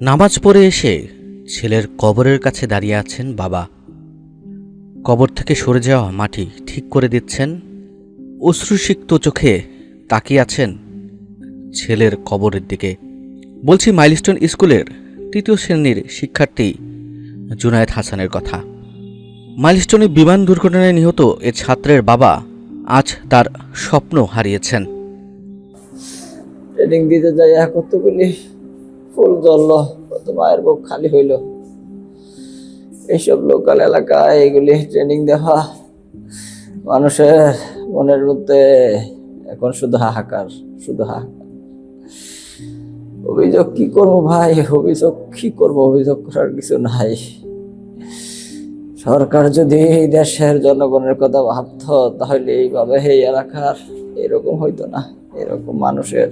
নামাজ পড়ে এসে ছেলের কবরের কাছে দাঁড়িয়ে আছেন বাবা। কবর থেকে সরে যাওয়া মাটি ঠিক করে দিচ্ছেন। অশ্রুসিক্ত চোখে তাকিয়ে আছেন ছেলের কবরের দিকে। বলছি, মাইলস্টোন স্কুলের তৃতীয় শ্রেণির শিক্ষার্থী জুনায়েদ হাসানের কথা। মাইলস্টোনে বিমান দুর্ঘটনায় নিহত এ ছাত্রের বাবা আজ তার স্বপ্ন হারিয়েছেন। ট্রেনিং দিতে যাই ফুল জ্বললো কত মায়ের বুক খালি হইল। এইসব লোকাল এলাকায় এগুলি ট্রেনিং দেওয়া মানুষের মনের মধ্যে এখন শুধু হাহাকার শুধু হাহাকার। অভিযোগ কি করব ভাই? অভিযোগ কি করব? অভিযোগ করার কিছু নাই। সরকার যদি এই দেশের জনগণের কথা ভাবতো, তাহলে এইভাবে এই এলাকার এরকম হইতো না। এরকম মানুষের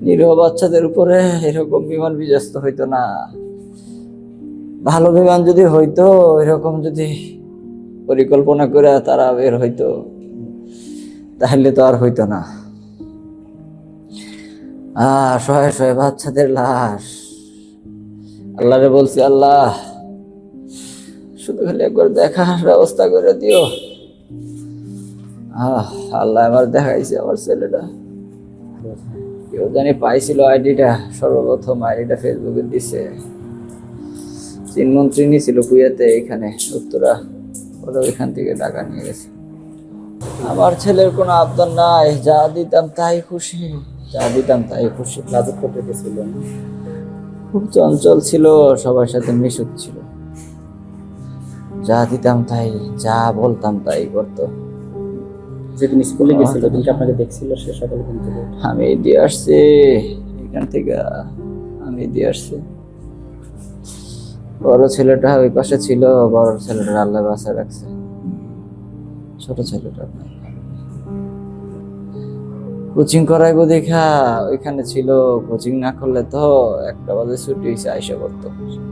নিরীহ বাচ্চাদের উপরে এরকম বিমান বিধ্বস্ত হইতো না। ভালো বিমান যদি হইতো, এরকম যদি পরিকল্পনা করে তারা বের হইতো, তাহলে তো আর হইতো না। আহ, শয়ে শয়ে, বাচ্চাদের লাশ। আল্লাহরে বলছি, আল্লাহ, শুধু খালি একবার দেখার ব্যবস্থা করে দিও। আহ, আল্লাহ আমার দেখাইছে আমার ছেলেটা। কেউ জানি পাইছিল আইডিটা? সর্বপ্রথম আইডিটা ফেসবুকে দিছে। চিনমন্ত্রী নিয়েছিল কুয়েতে এখানে, উত্তরা। ওরা এখান থেকে টাকা নিয়ে গেছে। আমার ছেলের কোনো আবদার নাই, যা দিতাম তাই খুশি। যা দিতাম তাই খুশি, লাজুক করতে গেছিল। খুব চঞ্চল ছিল, সবার সাথে মিশুক ছিল। যা দিতাম তাই, যা বলতাম তাই করতো। যেদিন স্কুলে গেছিল আপনাকে দেখছিল সে সকালে ঘুম থেকে আমি দিয়ে আসছি এখান থেকে আমি দিয়ে আসছি। বড় ছেলেটা ওই পাশে ছিল বড় ছেলেটা আল্লাহ বাসা রাখছে। ছোট ছেলেটা। কোচিং করাইবো দেখা ওইখানে ছিল কোচিং না করলে তো একটা বাজে ছুটি হয়েছে আইসা করতো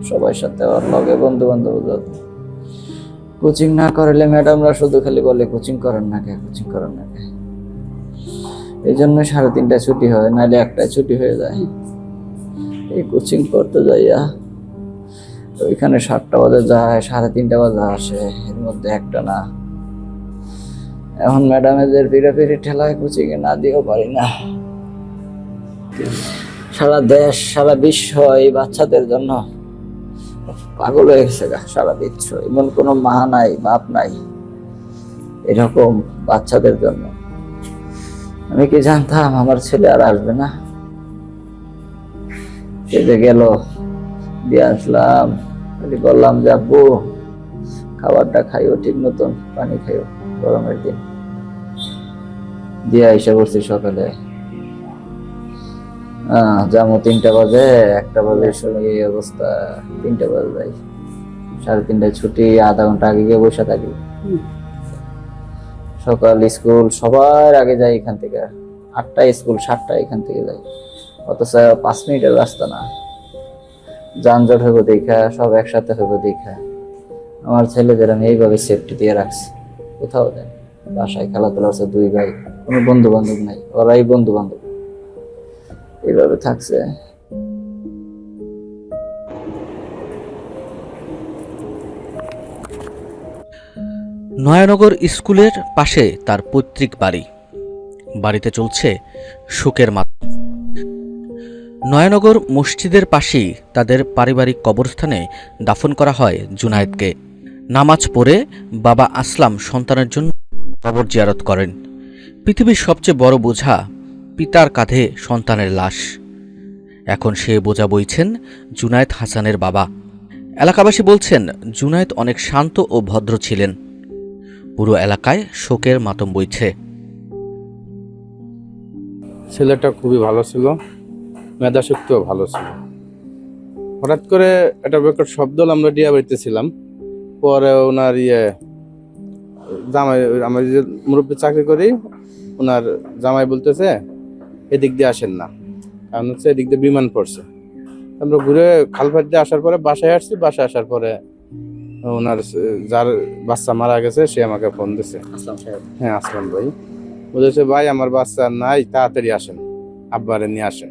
সবার সাথে ওর লগে বন্ধু বান্ধব কোচিং না করলে ম্যাডামরা শুধু খালি বলে, কোচিং করেন না কে, কোচিং করেন না কে? এই জন্য সাড়ে তিনটায় ছুটি হয়, নাহলে একটায় ছুটি হয়ে যায়। এই কোচিং করতে যাইয়া ওইখানে সাতটা বাজে যায়, সাড়ে তিনটা বাজে আসে, এর মধ্যে একটা না। এখন ম্যাডামেদের ফিরে ঠেলায় কোচিং এ না দিয়েও পারি না। সারা দেশ, সারা বিশ্ব এই বাচ্চাদের জন্য পাগল হয়ে গেছে সারা বিশ্ব এমন কোনো মা নাই, বাপ নাই, এরকম বাচ্চাদের জন্য। আমি কি জানতাম আমার ছেলে আর আসবে না? কেঁদে গেল, দিয়ে আসলাম। বললাম যে, আব্বু, খাবারটা খাইও, ঠিক মতন পানি খাইও, গরমের দিন। দিয়ে আইসা করছি সকালে। যাব তিনটা বাজে একটা বাজে শুনে এই অবস্থা তিনটা বাজে যাই। সাড়ে তিনটায় ছুটি আধা ঘণ্টা আগে গিয়ে বসে থাকি। সকাল স্কুল সবার আগে যাই এখান থেকে। আটটায় স্কুল সাতটায় এখান থেকে যাই। অথচ পাঁচ মিনিটের রাস্তা না। যানজট হইব দেখা সব একসাথে হইব দেখা। আমার ছেলেদের আমি এইভাবে সেফটি দিয়ে রাখছি। কোথাও যাই বাসায় খেলাধুলা আছে দুই ভাই কোনো বন্ধু বান্ধব নাই। ওরাই বন্ধু বান্ধব এইভাবে থাকছে। নয়ানগর স্কুলের পাশে তার পৈতৃক বাড়ি। বাড়িতে চলছে শোকের মাত। নয়ানগর মসজিদের পাশেই তাদের পারিবারিক কবরস্থানে দাফন করা হয় জুনায়েদকে। নামাজ পড়ে বাবা আসলাম সন্তানের জন্য কবর জিয়ারত করেন। পৃথিবীর সবচেয়ে বড় বোঝা পিতার কাঁধে সন্তানের লাশ। এখন সে বোঝা বইছেন জুনায়েদ হাসানের বাবা। এলাকাবাসী বলছেন, জুনায়েদ অনেক শান্ত ও ভদ্র ছিলেন। পুরো এলাকায় শোকের মাতম বইছে। ছেলেটা খুবই ভালো ছিল মেধা শক্তিও ভালো ছিল। হঠাৎ করে একটা বেকার শব্দ আমরা ডিয়া বাড়িতেছিলাম পরে ওনার ইয়ে জামাই, আমার যে মুরব্বী চাকরি করি, ওনার জামাই বলতেছে এদিক দিয়ে আসেন না। কারণ হচ্ছে এদিক দিয়ে বিমান পড়ছে। আমরা ঘুরে খালফাট দিয়ে আসার পরে বাসায় আসছি বাসায় আসার পরে ওনার যার বাচ্চা মারা গেছে সে আমাকে ফোন দিছে। হ্যাঁ আসলাম ভাই। বলেছে ভাই আমার বাচ্চা নাই তাড়াতাড়ি আসেন। আব্বারে নিয়ে আসেন।